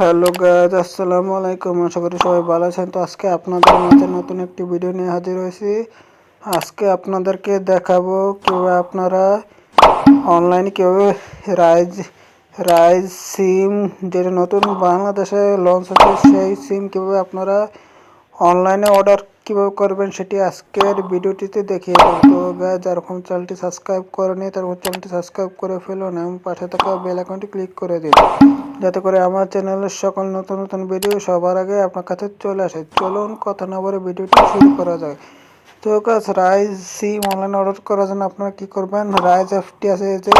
Hello guys আসসালামু আলাইকুম। আশা করি সবাই ভালো আছেন। তো আজকে আপনাদের মাঝে নতুন একটি ভিডিও নিয়ে হাজির হয়েছি। আজকে আপনাদেরকে দেখাবো কীভাবে আপনারা অনলাইনে কীভাবে রাইজ রাইজ সিম যেটা নতুন বাংলাদেশে লঞ্চ হচ্ছে, সেই সিম কীভাবে আপনারা অনলাইনে অর্ডার কীভাবে করবেন সেটি আজকের ভিডিওটিতে দেখিয়ে দেবো। তো গাইজ যারকম চ্যানেলটি সাবস্ক্রাইব করেনি তারপর চ্যানেলটি সাবস্ক্রাইব করে ফেলুন এবং পাশে থাকা বেল আইকনটি ক্লিক করে দিন। যাতে করে আমার চ্যানেলের সকল নতুন নতুন ভিডিও সবার আগে আপনার কাছে চলে আসে। চলুন কথা না বলে ভিডিওটি শুরু করা যায় তো কাজ রাইজ সিম অনলাইন অর্ডার করার জন্য আপনারা কী করবেন? রাইজ অ্যাপটি আছে যে।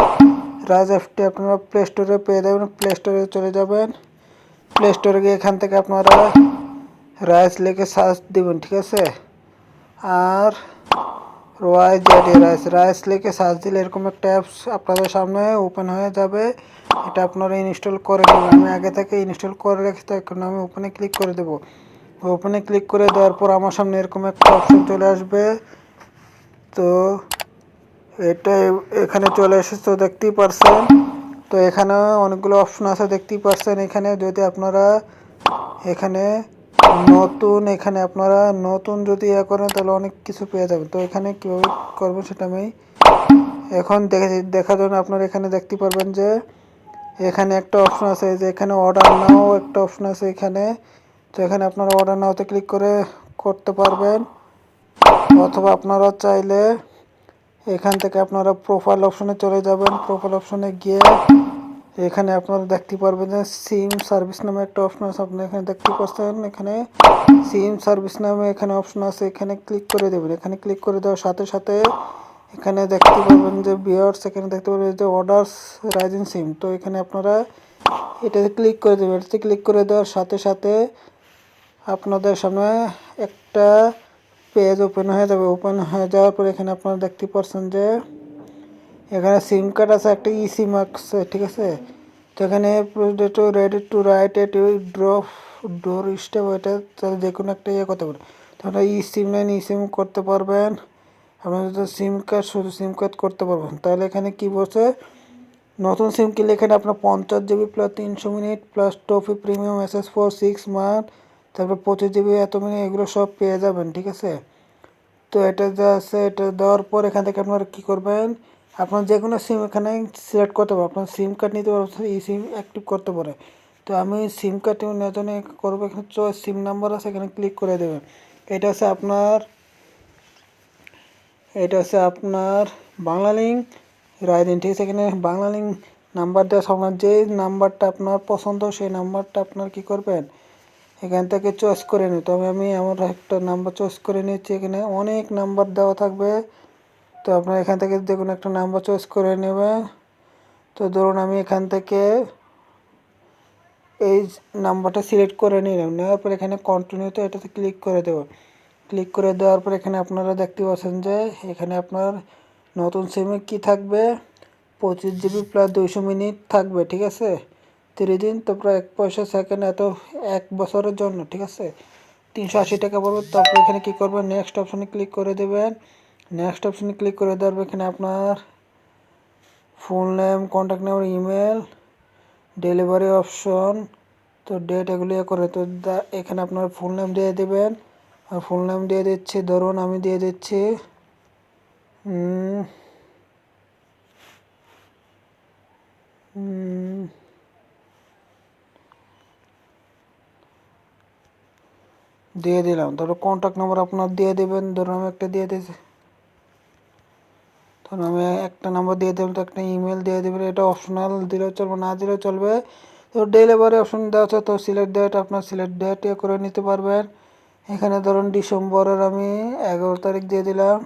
রাইজ অ্যাপটি আপনারা প্লে স্টোরে পেয়ে যাবেন। প্লে স্টোরে চলে যাবেন। প্লে স্টোরে গিয়ে এখান থেকে আপনারা রাইস লিখে সার্চ দিবেন, ঠিক আছে? আর ওয়াই জেড রাইস রাইস লিখে সার্চ দিলে এরকম একটা অ্যাপস আপনাদের সামনে ওপেন হয়ে যাবে। এটা আপনারা ইনস্টল করে নেবেন। আমি আগে থেকে ইনস্টল করে রেখেছি তো এখন আমি ওপেনে ক্লিক করে দেবো। ওপেনে ক্লিক করে দেওয়ার পর আমার সামনে এরকম একটা অপশন চলে আসবে। তো এটা এখানে চলে এসেছে, তো দেখতেই পারছেন। তো এখানে অনেকগুলো অপশন আছে, দেখতেই পারছেন এখানে। যদি আপনারা এখানে নতুন এখানে আপনারা নতুন যদি ইয়ে করেন, তাহলে অনেক কিছু পেয়ে যাবেন। তো এখানে কীভাবে করবেন সেটা আমি এখন দেখে দেখার জন্য আপনারা এখানে দেখতে পারবেন যে, এখানে একটা অপশন আছে যে, এখানে অর্ডার নাও একটা অপশন আছে এখানে। তো এখানে আপনারা অর্ডার নাওতে ক্লিক করে করতে পারবেন। অথবা আপনারা চাইলে এখান থেকে আপনারা প্রোফাইল অপশনে চলে যাবেন। প্রোফাইল অপশনে গিয়ে এখানে আপনারা দেখতে পারবেন যে সিম সার্ভিস নামে একটা অপশন আছে, আপনি এখানে দেখতে পাচ্ছেন, এখানে সিম সার্ভিস নামে এখানে অপশন আছে, এখানে ক্লিক করে দেবেন। এখানে ক্লিক করে দেওয়ার সাথে সাথে এখানে দেখতে পাবেন যে বিয়ার্স এখানে দেখতে পাবেন যে অর্ডার্স রাইজিং সিম তো এখানে আপনারা এটাতে ক্লিক করে দেবেন। এটাতে ক্লিক করে দেওয়ার সাথে সাথে আপনাদের সামনে একটা পেজ ওপেন হয়ে যাবে। ওপেন হয়ে যাওয়ার পর এখানে আপনারা দেখতে পাচ্ছেন যে এখানে সিম কার্ড আছে, একটা ই সিম আছে, ঠিক আছে? তো এখানে to ready to right at drop door step এটা তাহলে যে কোনো একটা ইয়ে করতে পারেন তাহলে ই সিম নেন ই সিম করতে পারবেন। আপনার যদি সিম কার্ড শুধু সিম কার্ড করতে পারবেন। তাহলে এখানে কি বলছে? নতুন সিম কিনলে এখানে আপনার পঞ্চাশ জিবি প্লাস তিনশো minute plus toffee premium S four six month তারপর পঁচিশ জিবি এত মিনিট, এগুলো সব পেয়ে যাবেন, ঠিক আছে? তো এটা যা আছে, এটা দেওয়ার পর এখান থেকে আপনারা কী করবেন? আপনার যে কোনো সিম এখানে সিলেক্ট করতে পারবেন আপনার সিম কার্ড নিতে পারবেন এই সিম অ্যাক্টিভ করতে পারে। তো আমি সিম কার্ড নেওয়ার জন্য করব, এখানে চয়েস সিম নাম্বার আছে, এখানে ক্লিক করে দেবেন। এটা হচ্ছে আপনার, এটা হচ্ছে আপনার বাংলা লিঙ্ক রায়দিন ঠিক আছে এখানে বাংলা লিঙ্ক নাম্বার দেওয়া আপনার যে নাম্বারটা আপনার পছন্দ, সেই নাম্বারটা আপনার কি করবেন? এখান থেকে চয়েস করে নিই তবে আমি আমার একটা নাম্বার চয়েস করে নিচ্ছি এখানে অনেক নাম্বার দেওয়া থাকবে। তো আপনার এখান থেকে যে কোনো একটা নাম্বার চয়েস করে নেবে। তো ধরুন আমি এখান থেকে এই নাম্বারটা সিলেক্ট করে নিলাম। নেওয়ার পর এখানে কন্টিনিউতে এটাতে ক্লিক করে দেবো। ক্লিক করে দেওয়ার পর এখানে আপনারা দেখতে পাচ্ছেন যে এখানে আপনার নতুন সিমে কি থাকবে? পঁচিশ জিবি প্লাস দুইশো মিনিট থাকবে, ঠিক আছে? তিরিশ দিন তো প্রায় এক পয়সা সেকেন্ড এত এক বছরের জন্য, ঠিক আছে? তিনশো আশি টাকা পড়বে। তারপর এখানে কী করবেন? নেক্সট অপশানে ক্লিক করে দেবেন। নেক্সট অপশানে ক্লিক করে দেওয়ার এখানে আপনার phone name contact number email delivery option তো ডেট এগুলো ইয়ে করে, তো এখানে আপনার ফুল নেম দিয়ে দেবেন। আর ফুল নেম দিয়ে দিচ্ছি, ধরুন আমি দিয়ে দিচ্ছি দিয়ে দিলাম। ধরো কন্ট্যাক্ট নাম্বার আপনার দিয়ে দেবেন, ধরুন আমি একটা দিয়ে দিয়েছি ধরুন আমি একটা নাম্বার দিয়ে দেবেন তো একটা ইমেল দিয়ে দেবেন এটা অপশনাল দিলেও চলবে, না দিলেও চলবে। তো ডেলিভারি অপশন দেওয়া আছে, তো সিলেক্ট ডেট আপনার সিলেক্ট ডেট ইয়ে করে নিতে পারবেন। এখানে ধরুন ডিসেম্বরের আমি এগারো তারিখ দিয়ে দিলাম।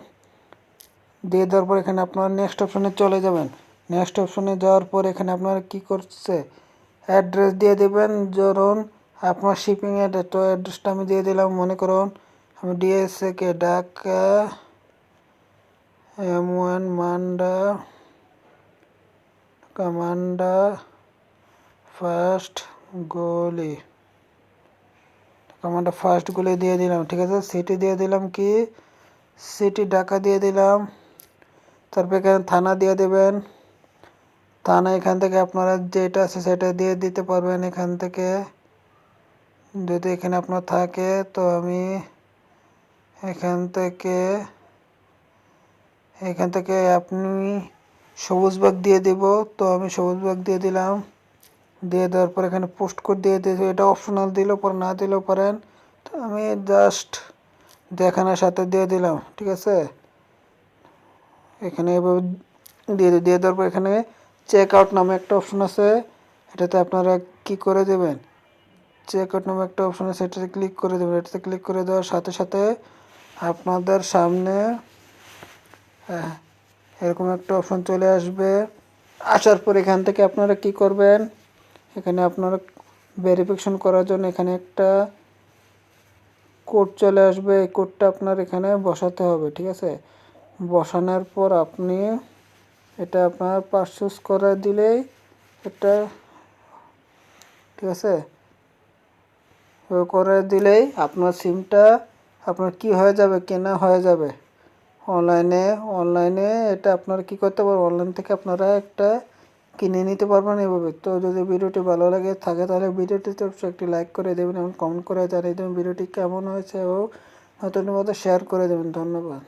দিয়ে দেওয়ার পর এখানে আপনার নেক্সট অপশনে চলে যাবেন। নেক্সট অপশনে যাওয়ার পর এখানে আপনার কি করছে? অ্যাড্রেস দিয়ে দেবেন, ধরুন আপনার শিপিং অ্যাড্রেস তো অ্যাড্রেসটা আমি দিয়ে দিলাম, মনে করুন, আমি ডিএসএ কে ঢাকা এম ওয়ান মান্ডা কামান্ডা ফার্স্ট গলি কামান্ডা ফার্স্ট গলি দিয়ে দিলাম ঠিক আছে সিটি দিয়ে দিলাম কি সিটি ঢাকা দিয়ে দিলাম তারপর এখানে থানা দিয়ে দেবেন থানা এখান থেকে আপনারা যেটা আছে সেটা দিয়ে দিতে পারবেন এখান থেকে যদি এখানে আপনার থাকে তো আমি এখান থেকে এখান থেকে আপনি সবুজ বাগ দিয়ে দিব। তো আমি সবুজ বাগ দিয়ে দিলাম। দিয়ে দেওয়ার পর এখানে পোস্ট কোড দিয়ে দিয়েছি। এটা অপশনাল দিলেও পরে, না দিলেও পারেন। তো আমি জাস্ট দেখানোর সাথে দিয়ে দিলাম, ঠিক আছে? এখানে এভাবে দিয়ে দিয়ে দেওয়ার পর এখানে চেক আউট নামে একটা অপশন আছে। এটাতে আপনারা কি করে দেবেন? চেক আউট নামে একটা অপশন আছে। এটাতে ক্লিক করে দেবেন। এটাতে ক্লিক করে দেওয়ার সাথে সাথে আপনাদের সামনে এরকম একটা অপশন চলে আসবে। আসার পর এখান থেকে আপনারা কি করবেন? এখানে আপনারা ভেরিফিকেশন করার জন্য এখানে একটা কোড চলে আসবে। এই কোডটা আপনার এখানে বসাতে হবে, ঠিক আছে? বসানোর পর আপনি এটা আপনার পারচেস করে দিলেই এটা, ঠিক আছে? করে দিলেই আপনার সিমটা আপনার কি হয়ে যাবে, কেনা হয়ে যাবে? অনলাইনে অনলাইনে এটা আপনারা কি করতে পারবেন? অনলাইন থেকে আপনারা একটা কিনে নিতে পারবেন এভাবে। তো যদি ভিডিওটি ভালো লাগে, থাকে তাহলে ভিডিওটিতে একটি লাইক করে দেবেন এবং কমেন্ট করে জানিয়ে দেবেন ভিডিওটি কেমন হয়েছে এবং নতুন মতো শেয়ার করে দেবেন। ধন্যবাদ।